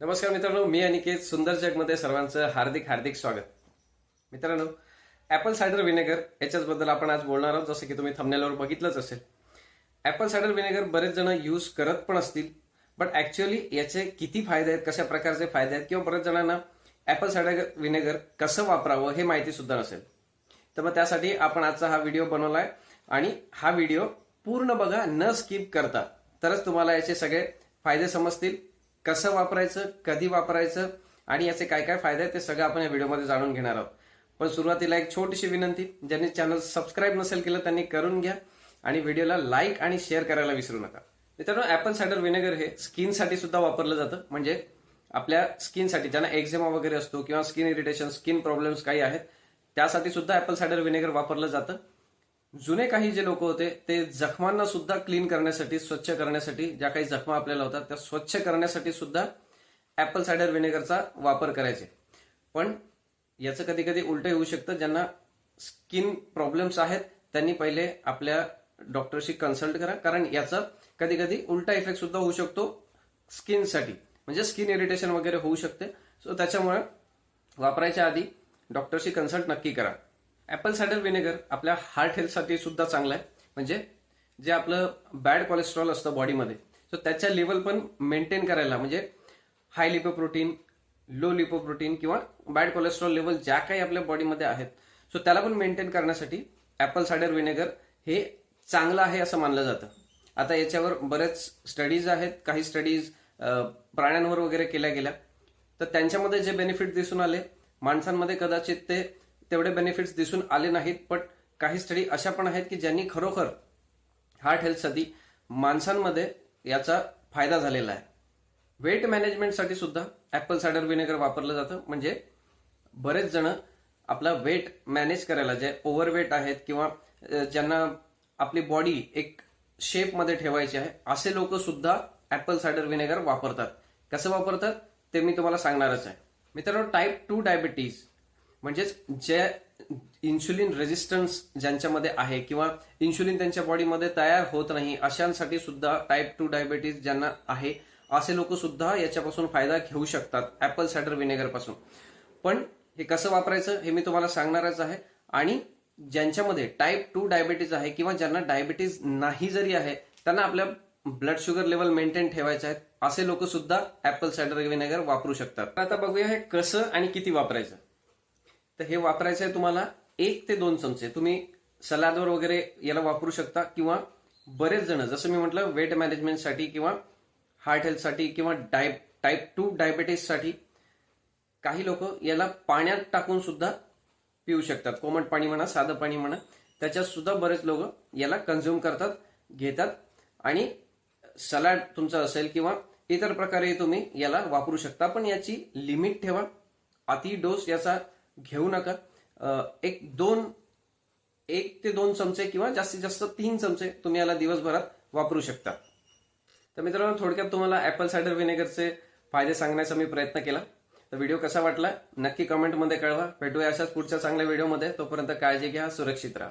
नमस्कार मित्रांनो मी अनिकेत सुंदर जगमध्ये सर्वांचं हार्दिक हार्दिक स्वागत. मित्रांनो ऍपल सायडर विनेगर याच्याच बद्दल आपण आज बोलणार आहोत जसं की तुम्ही थंबनेलवर बघितलंच असेल. ऍपल सायडर विनेगर बरेच जण यूज करत पण असतील बट ऍक्च्युअली याचे किती फायदे आहेत कशा प्रकारचे फायदे आहेत किंवा बरेच जणांना ऍपल सायडर विनेगर कसं वापरावं हे माहिती सुद्धा नसेल. तर मग त्यासाठी आपण आजचा हा व्हिडिओ बनवलाय आणि हा व्हिडिओ पूर्ण बघा न स्किप करता. तरच तुम्हाला याचे सगळे फायदे समजतील कसं वापरायचं कधी वापरायचं आणि याचे काय काय फायदे आहेत ते सगळं आपण या व्हिडिओमध्ये जाणून घेणार आहोत. पण सुरुवातीला एक छोटीशी विनंती ज्यांनी चॅनल सबस्क्राईब नसेल केलं त्यांनी करून घ्या आणि व्हिडिओला लाईक आणि शेअर करायला विसरू नका. मित्रांनो ऍपल सायडर विनेगर हे स्किनसाठी सुद्धा वापरलं जातं. म्हणजे आपल्या स्किनसाठी ज्यांना एक्झेमा वगैरे असतो किंवा स्किन इरिटेशन स्किन प्रॉब्लेम्स काही आहेत त्यासाठी सुद्धा ऍपल सायडर विनेगर वापरलं जातं. जुने काही जे लोक होते ते जखमांना सुद्धा क्लीन करण्यासाठी स्वच्छ करण्यासाठी ज्या काही जखमा आपल्याला होतात त्या स्वच्छ करण्यासाठी सुद्धा ऍपल सायडर विनेगरचा वापर करायचे. पण याचं कधी कधी उलट येऊ शकतं ज्यांना स्किन प्रॉब्लेम्स आहेत त्यांनी पहिले आपल्या डॉक्टरशी कन्सल्ट करा. कारण याचा कधी कधी उलटा इफेक्ट सुद्धा होऊ शकतो स्किनसाठी म्हणजे स्किन इरिटेशन वगैरे होऊ शकते. सो त्याच्यामुळे वापरायच्या आधी डॉक्टरशी कन्सल्ट नक्की करा. ऍपल सायडर विनेगर आपल्या हार्ट हेल्थसाठी सुद्धा चांगलं आहे. म्हणजे जे आपलं बॅड कोलेस्ट्रॉल असतं बॉडीमध्ये सो त्याच्या लेवल पण मेंटेन करायला म्हणजे हाय लिपोप्रोटीन लो लिपोप्रोटीन किंवा बॅड कोलेस्ट्रॉल लेवल ज्या काही आपल्या बॉडीमध्ये आहेत सो त्याला पण मेंटेन करण्यासाठी ऍपल सायडर विनेगर हे चांगलं आहे असं मानलं जातं. आता याच्यावर बरेच स्टडीज आहेत काही स्टडीज प्राण्यांवर वगैरे केल्या गेल्या. तर त्यांच्यामध्ये जे बेनिफिट दिसून आले माणसांमध्ये कदाचित ते तेवढे बेनिफिट्स दिसून आले नाहीत पण काही स्टडी अशा पण आहेत की ज्यांनी खरोखर हार्ट हेल्थसाठी माणसांमध्ये याचा फायदा झालेला आहे. वेट मॅनेजमेंटसाठी सुद्धा ऍपल सायडर विनेगर वापरलं जातं. म्हणजे बरेच जण आपला वेट मॅनेज करायला जे ओव्हरवेट आहेत किंवा ज्यांना आपली बॉडी एक शेपमध्ये ठेवायची आहे असे लोक सुद्धा ऍपल सायडर विनेगर वापरतात. कसं वापरतात ते मी तुम्हाला सांगणारच आहे. मित्रांनो टाईप टू डायबिटीज म्हणजेच जे इन्सुलिन रेजिस्टन्स ज्यांच्यामध्ये आहे किंवा इन्सुलिन त्यांच्या बॉडीमध्ये तयार होत नाही अशांसाठी सुद्धा टाईप टू डायबेटीज ज्यांना आहे असे लोक सुद्धा याच्यापासून फायदा घेऊ शकतात ऍपल सायडर विनेगरपासून. पण हे कसं वापरायचं हे मी तुम्हाला सांगणारच आहे. आणि ज्यांच्यामध्ये टाईप टू डायबेटीज आहे किंवा ज्यांना डायबिटीज नाही जरी आहे त्यांना आपल्या ब्लड शुगर लेवल मेंटेन ठेवायचे आहेत असे लोक सुद्धा ऍपल सायडर विनेगर वापरू शकतात. आता बघूया हे कसं आणि किती वापरायचं. तर हे वापरायचं आहे तुम्हाला एक ते दोन चमचे. तुम्ही सलादवर वगैरे याला वापरू शकता किंवा बरेच जण जसं मी म्हटलं वेट मॅनेजमेंटसाठी किंवा हार्ट हेल्थसाठी किंवा डाय टाईप टू डायबेटीससाठी काही लोक याला पाण्यात टाकून सुद्धा पिऊ शकतात. कोमट पाणी म्हणा साधं पाणी म्हणा त्याच्यात सुद्धा बरेच लोक याला कन्झ्युम करतात घेतात आणि सलाड तुमचं असेल किंवा इतर प्रकारे तुम्ही याला वापरू शकता. पण याची लिमिट ठेवा. अति डोस याचा घेऊ नका. एक दोन एक ते दोन चमचे किंवा जास्तीत जास्त तीन चमचे तुम्ही याला दिवसभरात वापरू शकता. तर मित्रांनो थोडक्यात तुम्हाला ऍपल सायडर विनेगरचे फायदे सांगण्याचा मी प्रयत्न केला. तर व्हिडिओ कसा वाटला? नक्की कमेंटमध्ये कळवा. भेटूया अशाच पुढच्या चांगल्या व्हिडिओमध्ये तोपर्यंत काळजी घ्या सुरक्षित राहा.